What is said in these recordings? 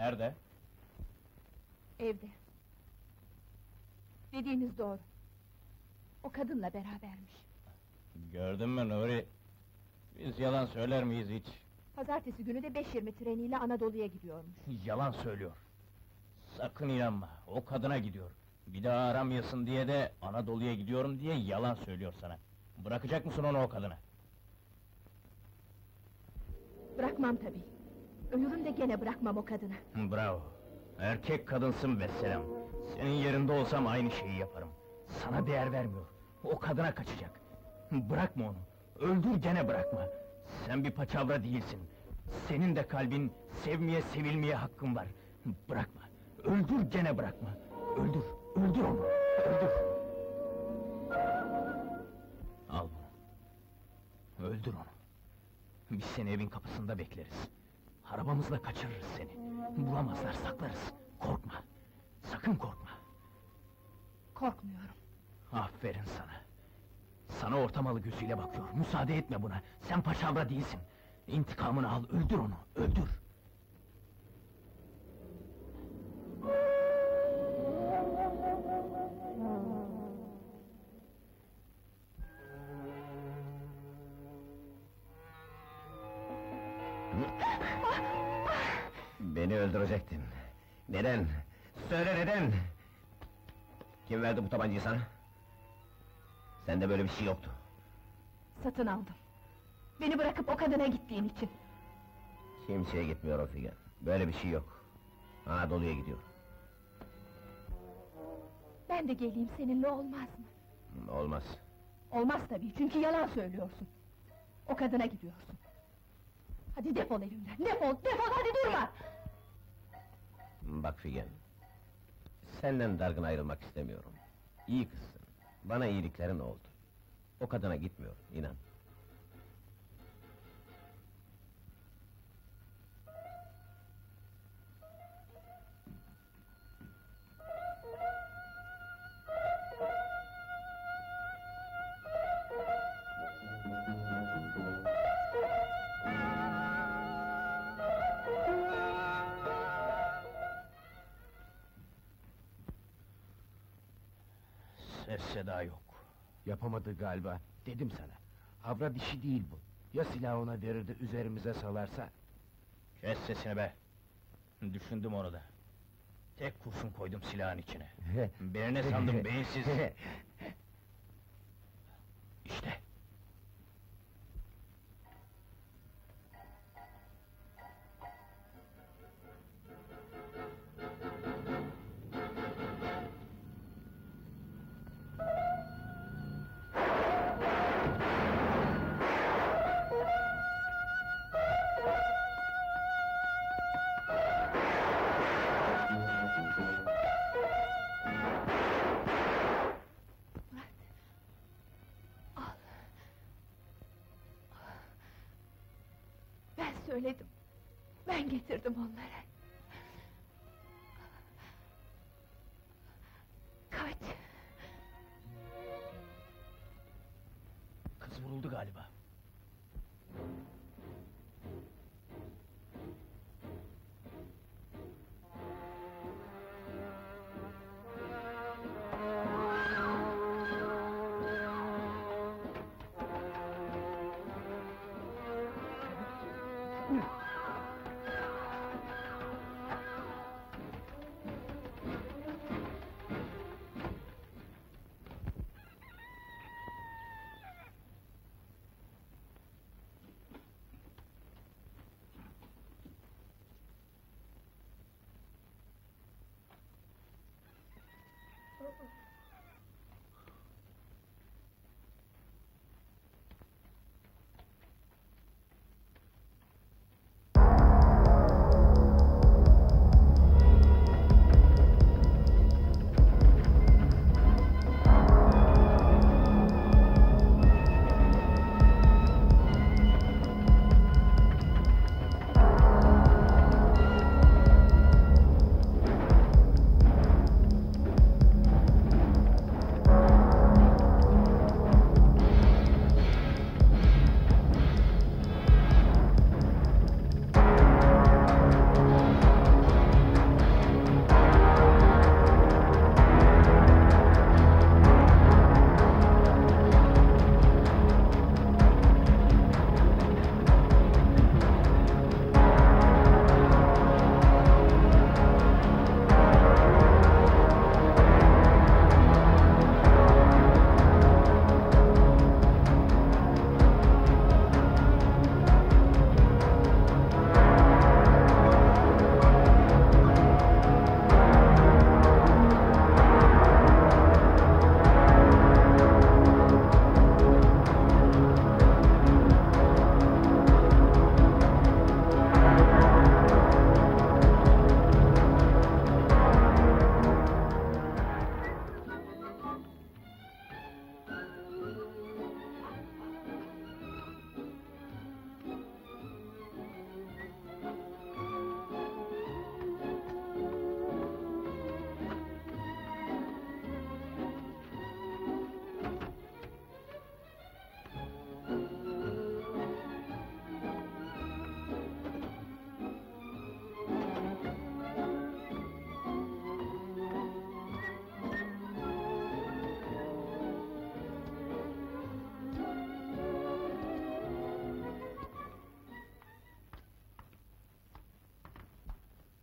Nerede? Evde. Dediğiniz doğru. O kadınla berabermiş. Gördün mü Nuri? Biz yalan söyler miyiz hiç? Pazartesi günü de 5.20 treniyle Anadolu'ya gidiyormuş. Yalan söylüyor. Sakın inanma, o kadına gidiyor. Bir daha aramayasın diye de Anadolu'ya gidiyorum diye yalan söylüyor sana. Bırakacak mısın onu o kadına? Bırakmam tabii. Ölürüm de gene bırakmam o kadını. Bravo. Erkek kadınsın vesselam. Senin yerinde olsam aynı şeyi yaparım. Sana değer vermiyor. O kadına kaçacak. Bırakma onu. Öldür gene bırakma. Sen bir paçavra değilsin. Senin de kalbin sevmeye sevilmeye hakkın var. Bırakma. Öldür gene bırakma. Öldür. Öldür onu. Öldür. Al bunu. Öldür onu. Biz seni evin kapısında bekleriz. Arabamızla kaçırırız seni. Bulamazlar saklarız. Korkma. Sakın korkma. Korkmuyorum. Aferin sana. Sana ortamalı gözüyle bakıyor. Müsaade etme buna. Sen paçavra değilsin. İntikamını al, öldür onu, öldür. Beni öldürecektin. Neden? Söyle neden? Kim verdi bu tabancayı sana? Sende böyle bir şey yoktu. Satın aldım. Beni bırakıp o kadına gittiğin için. Kimseye gitmiyor o figan. Böyle bir şey yok. Anadolu'ya gidiyor. Ben de geleyim seninle olmaz mı? Olmaz. Olmaz tabii çünkü yalan söylüyorsun. O kadına gidiyorsun. Hadi defol evimden, defol, defol hadi durma! Bak Figen. Senden dargın ayrılmak istemiyorum. İyi kızsın. Bana iyiliklerin oldu. O kadına gitmiyor, inan. Seda yok. Yapamadı galiba. Dedim sana. Havra dişi değil bu. Ya silahı ona verir de üzerimize salarsa? Kes sesini be. Düşündüm onu da. Tek kurşun koydum silahın içine. Beni ne sandın beyinsiz? İşte. Söyledim. Ben getirdim onları. Yeah.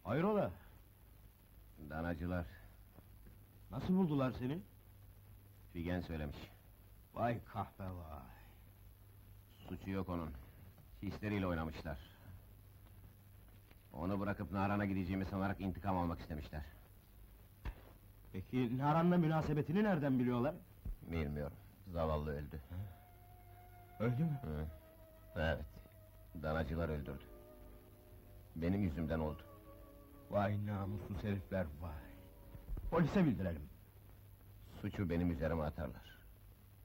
Hayrola? Danacılar, Nasıl buldular seni? Figen söylemiş. Vay kahpe vay. Suçu yok onun. Hisleriyle oynamışlar. Onu bırakıp Naran'a gideceğimi sanarak intikam almak istemişler. Peki Naran'la münasebetini nereden biliyorlar? Bilmiyorum. Zavallı öldü. Öldü mü? Hı. Evet. Danacılar öldürdü. Benim yüzümden oldu. Vay namussuz herifler vay. Polise bildirelim. Suçu benim üzerime atarlar.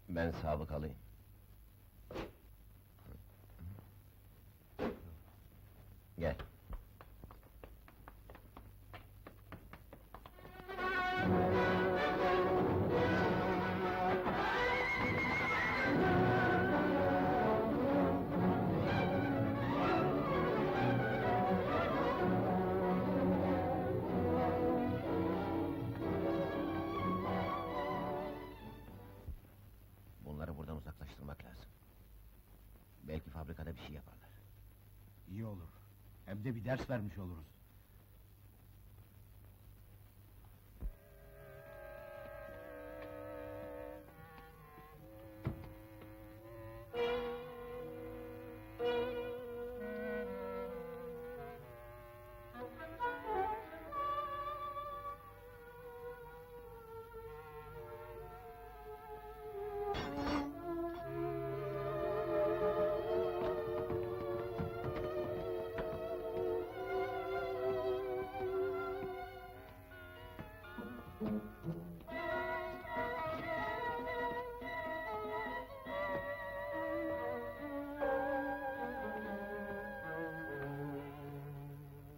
Ben sabıkalıyım. Gel. İyi olur. Hem de bir ders vermiş oluruz.